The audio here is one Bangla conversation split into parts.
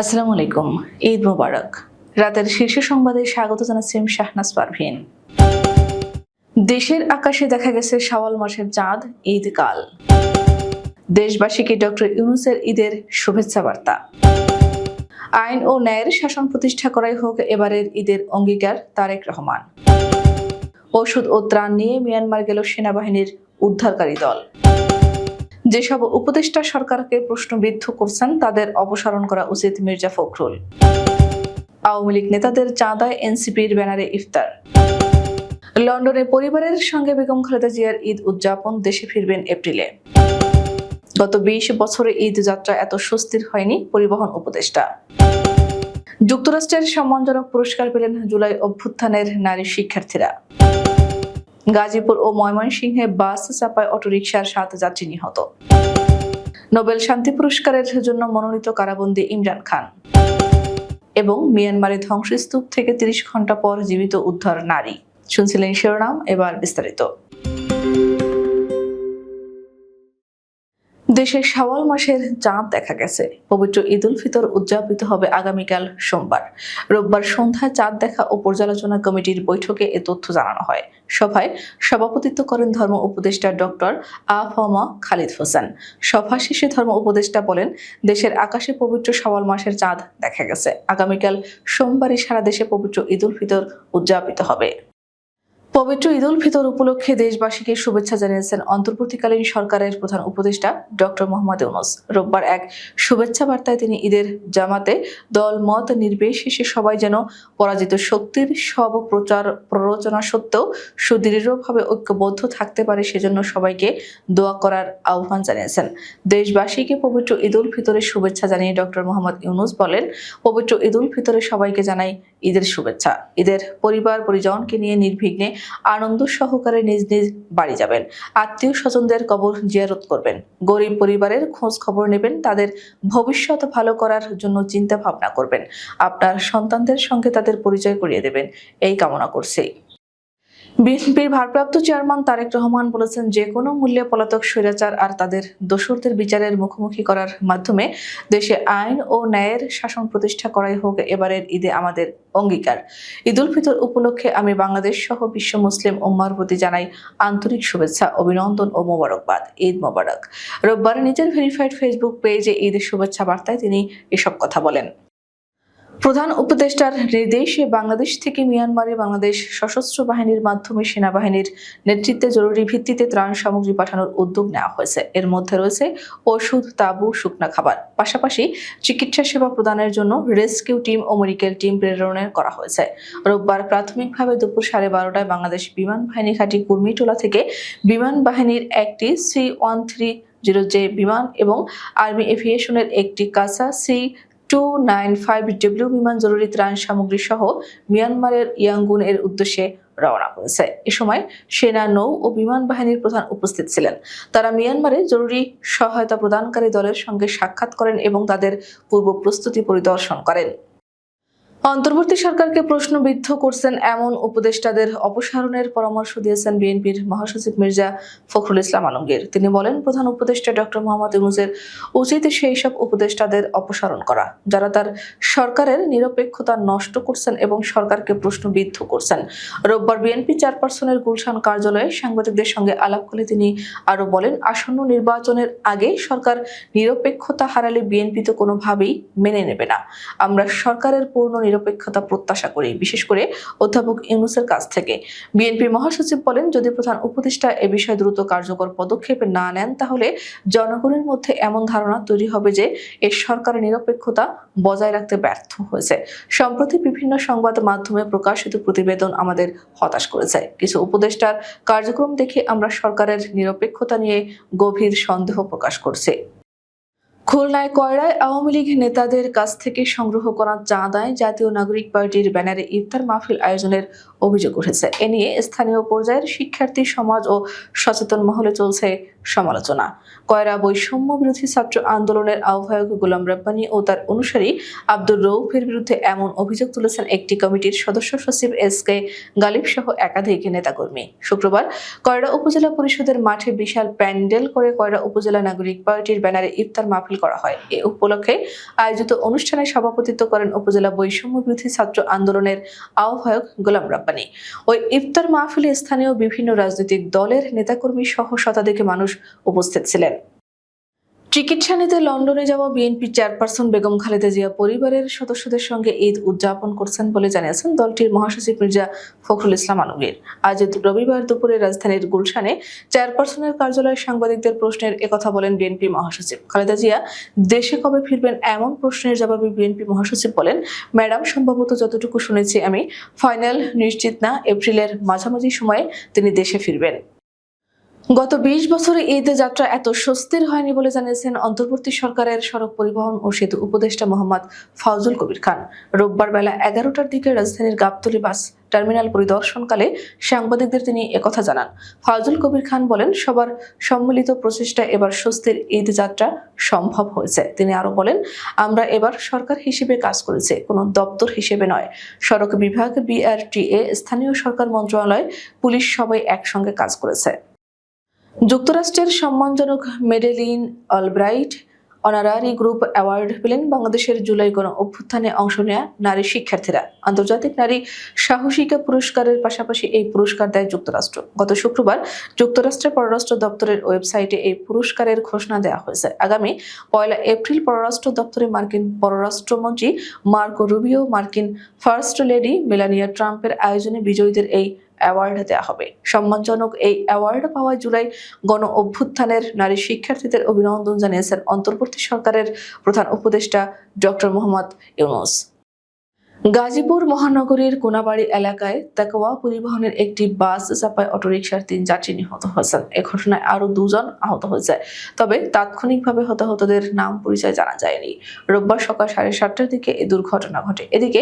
আসসালামু আলাইকুম, ঈদ মোবারক। রাতের শীর্ষ সংবাদে স্বাগত জানাচ্ছি আমি শাহনাজ পারভিন। দেশের আকাশে দেখা গেছে শাওয়াল মাসের চাঁদ ঈদ কাল দেশবাসীকে ডক্টর ইউনুসের ঈদের শুভেচ্ছা বার্তা। আইন ও ন্যায়ের শাসন প্রতিষ্ঠা করাই হোক এবারের ঈদের অঙ্গীকার তারেক রহমান। ওষুধ ও ত্রাণ নিয়ে মিয়ানমার গেল সেনাবাহিনীর উদ্ধারকারী দল। যেসব উপদেষ্টা সরকারকে প্রশ্নবিদ্ধ করছেন, তাদের অপসারণ করা উচিত মির্জা ফখরুল। আওয়ামী লীগ নেতাদের চাঁদায় এনসিপির ব্যানারে ইফতার। লন্ডনে পরিবারের সঙ্গে বেগম খালেদা জিয়ার ঈদ উদযাপন দেশে ফিরবেন এপ্রিলে। গত বিশ বছরে ঈদ যাত্রা এত স্বস্তির হয়নি পরিবহন উপদেষ্টা। যুক্তরাষ্ট্রের সম্মানজনক পুরস্কার পেলেন জুলাই অভ্যুত্থানের নারী শিক্ষার্থীরা। গাজীপুর ও ময়মনসিংহে বাস চাপায় অটোরিকশার সাত যাত্রী নিহত। নোবেল শান্তি পুরস্কারের জন্য মনোনীত কারাবন্দী ইমরান খান এবং মিয়ানমারে ধ্বংসস্তূপ থেকে তিরিশ ঘণ্টা পর জীবিত উদ্ধার নারী। শুনছিলেন শিরোনাম, এবার বিস্তারিত। দেশে শাওয়াল মাসের চাঁদ দেখা গেছে। পবিত্র ঈদ উল ফিতর উদযাপিত হবে আগামীকাল সোমবার। রোববার সন্ধ্যায় চাঁদ দেখা ও পর্যালোচনা কমিটির বৈঠকে এ তথ্য জানানো হয়। সভায় সভাপতিত্ব করেন ধর্ম উপদেষ্টা ডক্টর আফমা খালিদ হোসেন। সভা শেষে ধর্ম উপদেষ্টা বলেন, দেশের আকাশে পবিত্র শাওয়াল মাসের চাঁদ দেখা গেছে। আগামীকাল সোমবারই সারা দেশে পবিত্র ঈদ উল ফিতর উদযাপিত হবে। পবিত্র ঈদ উল ফিতর উপলক্ষে দেশবাসীকে শুভেচ্ছা জানিয়েছেন অন্তর্বর্তীকালীন সরকারের প্রধান উপদেষ্টা ডক্টর মোহাম্মদ ইউনুস। রোববার এক শুভেচ্ছা বার্তায় তিনি ঈদের জামাতে দল, মত নির্বিশেষে সবাই যেন পরাজিত শক্তির সব প্রচার, প্ররোচনা সত্ত্বেও সুদৃঢ়ভাবে ঐক্যবদ্ধ থাকতে পারে সেজন্য সবাইকে দোয়া করার আহ্বান জানিয়েছেন। দেশবাসীকে পবিত্র ঈদ উল ফিতরের শুভেচ্ছা জানিয়ে ডক্টর মোহাম্মদ ইউনুস বলেন, পবিত্র ঈদ উল ফিতরে সবাইকে জানাই ঈদের শুভেচ্ছা। ঈদের পরিবার, পরিজনকে নিয়ে নির্বিঘ্নে আনন্দ সহকারে নিজ নিজ বাড়ি যাবেন। আত্মীয় স্বজনদের কবর জিয়ারত করবেন। গরিব পরিবারের খোঁজ খবর নেবেন, তাদের ভবিষ্যৎ ভালো করার জন্য চিন্তা ভাবনা করবেন। আপনার সন্তানদের সঙ্গে তাদের পরিচয় করিয়ে দেবেন। এই কামনা করছি। বিএনপির ভারপ্রাপ্ত চেয়ারম্যান তারেক রহমান বলেছেন, যে কোনো মূল্যে পলাতক স্বৈরাচার আর তাদের দোসরদের বিচারের মুখোমুখি করার মাধ্যমে দেশে আইন ও ন্যায়ের শাসন প্রতিষ্ঠা করাই হোক এবারের ঈদে আমাদের অঙ্গীকার। ঈদ উল ফিতর উপলক্ষে আমি বাংলাদেশ সহ বিশ্ব মুসলিম উম্মার প্রতি জানাই আন্তরিক শুভেচ্ছা, অভিনন্দন ও মোবারকবাদ। ঈদ মোবারক। রোববার নিজের ভেরিফাইড ফেসবুক পেজে ঈদের শুভেচ্ছা বার্তায় তিনি এসব কথা বলেন। প্রধান উপদেষ্টার নির্দেশে বাংলাদেশ থেকে মিয়ানমারে বাংলাদেশ সশস্ত্র বাহিনীর মাধ্যমে সেনাবাহিনীর নেতৃত্বে জরুরি ভিত্তিতে ত্রাণ সামগ্রী পাঠানোর উদ্যোগ নেওয়া হয়েছে। এর মধ্যে রয়েছে ওষুধ, তাবু, শুকনা খাবার। পাশাপাশি চিকিৎসা সেবা প্রদানের জন্য রেস্কিউ টিম ও মেডিকেল টিম প্রেরণের করা হয়েছে। রোববার প্রাথমিকভাবে দুপুর সাড়ে বারোটায় বাংলাদেশ বিমান বাহিনী ঘাঁটি কুর্মিটোলা থেকে বিমান বাহিনীর একটি C one three zero J বিমান এবং আর্মি এভিয়েশনের একটি CASA C two nine five W বিমান জরুরি ত্রাণ সামগ্রী সহ মিয়ানমারের ইয়াঙ্গুন এর উদ্দেশ্যে রওনা করেছে এ সময় সেনা, নৌ ও বিমান বাহিনীর প্রধান উপস্থিত ছিলেন। তারা মিয়ানমারে জরুরি সহায়তা প্রদানকারী দলের সঙ্গে সাক্ষাৎ করেন এবং তাদের পূর্ব প্রস্তুতি পরিদর্শন করেন। অন্তর্বর্তী সরকারকে প্রশ্নবিদ্ধ করছেন এমন উপদেষ্টাদের অপসারণের পরামর্শ দিয়েছেন বিএনপির মহাসচিব মির্জা ফখরুল ইসলাম আলমগীর। তিনি বলেন, প্রধান উপদেষ্টা ডক্টর মোহাম্মদ ইউনুসের উচিত সেই সব উপদেষ্টাদের অপসারণ করা। যারা তার সরকারের নিরপেক্ষতা নষ্ট করছেন এবং সরকারকে প্রশ্নবিদ্ধ করছেন। রোববার বিএনপি চেয়ারপারসনের গুলশান কার্যালয়ে সাংবাদিকদের সঙ্গে আলাপ করে তিনি আরও বলেন, আসন্ন নির্বাচনের আগে সরকার নিরপেক্ষতা হারালে বিএনপি তো কোনোভাবেই মেনে নেবে না। আমরা সরকারের পূর্ণ নিরপেক্ষতা প্রত্যাশা করি, বিশেষ করে অধ্যাপক ইউনুসের কাছ থেকে। বিএনপির মহাসচিব বলেন, যদি প্রধান উপদেষ্টা এ বিষয়ে দ্রুত কার্যকর পদক্ষেপ না নেন, তাহলে জনগণের মধ্যে এমন ধারণা তৈরি হবে যে এ সরকারের নিরপেক্ষতা বজায় রাখতে ব্যর্থ হয়েছে। সম্প্রতি বিভিন্ন সংবাদ মাধ্যমে প্রকাশিত প্রতিবেদন আমাদের হতাশ করেছে। কিছু উপদেষ্টার কার্যক্রম দেখে আমরা সরকারের নিরপেক্ষতা নিয়ে গভীর সন্দেহ প্রকাশ করছি। খুলনায় কয়রায় আওয়ামী লীগ নেতাদের কাছ থেকে সংগ্রহ করা চাঁদায় জাতীয় নাগরিক পার্টির ব্যানারে ইফতার মাহফিল আয়োজনের অভিযোগ উঠেছে। এ নিয়ে স্থানীয় পর্যায়ের শিক্ষার্থী সমাজ ও সচেতন মহলে চলছে সমালোচনা। কয়রা বৈষম্য বিরোধী ছাত্র আন্দোলনের আহ্বায়ক গোলাম রব্বানী ও তার অনুসারী আব্দুর রৌফের বিরুদ্ধে এমন অভিযোগ তুলেছেন একটি কমিটির সদস্য সচিব এস কে গালিব সহ একাধিক নেতাকর্মী। শুক্রবার কয়রা উপজেলা পরিষদের মাঠে বিশাল প্যান্ডেল করে কয়রা উপজেলা নাগরিক পার্টির ব্যানারে ইফতার মাহফিল করা হয়। এ উপলক্ষে আয়োজিত অনুষ্ঠানে সভাপতিত্ব করেন উপজেলা বৈষম্য বিরোধী ছাত্র আন্দোলনের আহ্বায়ক গোলাম রাব্বানী। ওই ইফতার মাহফিলে স্থানীয় বিভিন্ন রাজনৈতিক দলের নেতাকর্মী সহ শতাধিক মানুষ উপস্থিত ছিলেন। চিকিৎসা নিতে লন্ডনে যাওয়া বিএনপি চেয়ারপারসন বেগম খালেদা জিয়া পরিবারের সদস্যদের সঙ্গে ঈদ উদযাপন করছেন বলে জানিয়েছেন দলটির মহাসচিব মির্জা ফখরুল ইসলাম আলমগীর। আজ রবিবার দুপুরে রাজধানীর গুলশানে চেয়ারপারসনের কার্যালয়ে সাংবাদিকদের প্রশ্নের একথা বলেন বিএনপি মহাসচিব। খালেদা জিয়া, দেশে কবে ফিরবেন এমন প্রশ্নের জবাবে বিএনপি মহাসচিব বলেন, ম্যাডাম, সম্ভবত যতটুকু শুনেছি আমি, ফাইনাল নিশ্চিত না, এপ্রিলের মাঝামাঝি সময়ে তিনি দেশে ফিরবেন। গত বিশ বছরে ঈদ যাত্রা এত স্বস্তির হয়নি বলে জানিয়েছেন অন্তর্বর্তী সরকারের সড়ক পরিবহন ও সেতু উপদেষ্টা মোহাম্মদ ফাউজুল কবির খান। রোববার বেলা এগারোটার দিকে রাজধানীর গাবতলী বাস টার্মিনাল পরিদর্শনকালে সাংবাদিকদের তিনি একথা জানান। ফাউজুল কবির খান বলেন, সবার সম্মিলিত প্রচেষ্টা এবার স্বস্তির ঈদ যাত্রা সম্ভব হয়েছে। তিনি আরও বলেন, আমরা এবার সরকার হিসেবে কাজ করেছে, কোনো দপ্তর হিসেবে নয়। সড়ক বিভাগ, বিআরটিএ, স্থানীয় সরকার মন্ত্রণালয়, পুলিশ সবাই একসঙ্গে কাজ করেছে। যুক্তরাষ্ট্রের সম্মানজনক Madeleine Albright, honorary group award পেলেন বাংলাদেশের জুলাই গণ অভ্যুত্থানে অংশ নেয়া নারী শিক্ষার্থীরা। আন্তর্জাতিক নারী সাহসিকা পুরস্কারের পাশাপাশি এই পুরস্কার দেয় যুক্তরাষ্ট্র। গত শুক্রবার যুক্তরাষ্ট্রের পররাষ্ট্র দপ্তরের ওয়েবসাইটে এই পুরস্কারের ঘোষণা দেওয়া হয়েছে। আগামী পয়লা এপ্রিল পররাষ্ট্র দপ্তরে মার্কিন পররাষ্ট্রমন্ত্রী মার্কো রুবিও, মার্কিন ফার্স্ট লেডি মেলানিয়া ট্রাম্পের আয়োজনে বিজয়ীদের এই অ্যাওয়ার্ড দেওয়া হবে। সম্মানজনক এই অ্যাওয়ার্ড পাওয়া জুলাই গণ অভ্যুত্থানের নারী শিক্ষার্থীদের অভিনন্দন জানিয়েছেন অন্তর্বর্তী সরকারের প্রধান উপদেষ্টা ডক্টর মোহাম্মদ ইউনুস। গাজীপুর মহানগরীর কোনাবাড়ি এলাকায় তাকওয়া পরিবহনের একটি বাস চাপায় অটোরিকশার তিন যাত্রী নিহত হয়েছেন। এ ঘটনায় আরও দুজন আহত হয়েছে। তবে তাৎক্ষণিকভাবে হতাহতদের নাম পরিচয় জানা যায়নি। রোববার সকাল সাড়ে সাতটার দিকে এই দুর্ঘটনা ঘটে। এদিকে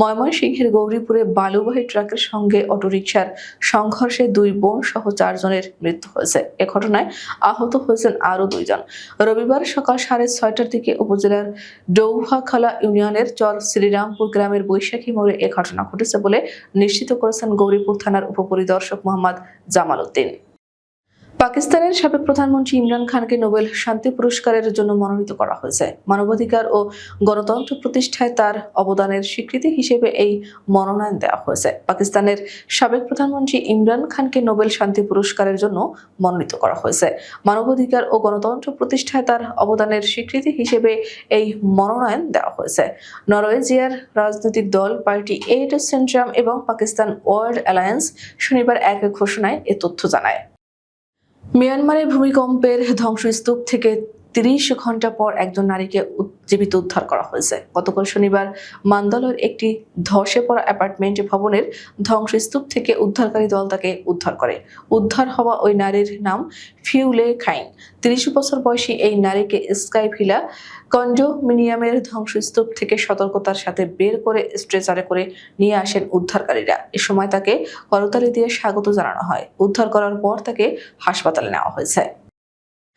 ময়মনসিংহের গৌরীপুরে বালুবাহী ট্রাকের সঙ্গে অটোরিকশার সংঘর্ষে দুই বোন সহ চারজনের মৃত্যু হয়েছে। এ ঘটনায় আহত হয়েছেন আরও দুইজন। রবিবার সকাল সাড়ে ছয়টার দিকে উপজেলার ডৌহাখালা ইউনিয়নের চর শ্রীরামপুর গ্রামের বৈশাখী মোড়ে এ ঘটনা ঘটেছে বলে নিশ্চিত করেছেন গৌরীপুর থানার উপপরিদর্শক মোহাম্মদ জামাল উদ্দিন। পাকিস্তানের সাবেক প্রধানমন্ত্রী ইমরান খানকে নোবেল শান্তি পুরস্কারের জন্য মনোনীত করা হয়েছে। মানবাধিকার ও গণতন্ত্র প্রতিষ্ঠায় তার অবদানের স্বীকৃতি হিসেবে এই মনোনয়ন দেওয়া হয়েছে। পাকিস্তানের সাবেক প্রধানমন্ত্রী ইমরান খানকে নোবেল শান্তি পুরস্কারের জন্য মনোনীত করা হয়েছে। মানবাধিকার ও গণতন্ত্র প্রতিষ্ঠায় তার অবদানের স্বীকৃতি হিসেবে এই মনোনয়ন দেওয়া হয়েছে। নরওয়েজিয়ার রাজনৈতিক দল পার্টি এইড সেন্ট্রাম এবং পাকিস্তান ওয়ার্ল্ড অ্যালায়েন্স শনিবার এক ঘোষণায় এ তথ্য জানায়। মিয়ানমারে ভূমিকম্পের ধ্বংসস্তূপ থেকে তিরিশ ঘণ্টা পর একজন নারীকে জীবিত উদ্ধার করা হয়েছে। গতকাল শনিবার মান্দালয়ের একটি ধসে পড়া অ্যাপার্টমেন্ট ভবনের ধ্বংসস্তূপ থেকে উদ্ধারকারী দল তাকে উদ্ধার করে। উদ্ধার হওয়া ওই নারীর নাম ফিউলে খাইন। তিরিশ বছর বয়সী এই নারীকে স্কাই ভিলা কন্ডোমিনিয়ামের ধ্বংসস্তূপ থেকে সতর্কতার সাথে বের করে স্ট্রেচারে করে নিয়ে আসেন উদ্ধারকারীরা। এ সময় তাকে করতালি দিয়ে স্বাগত জানানো হয়। উদ্ধার করার পর তাকে হাসপাতালে নেওয়া হয়েছে।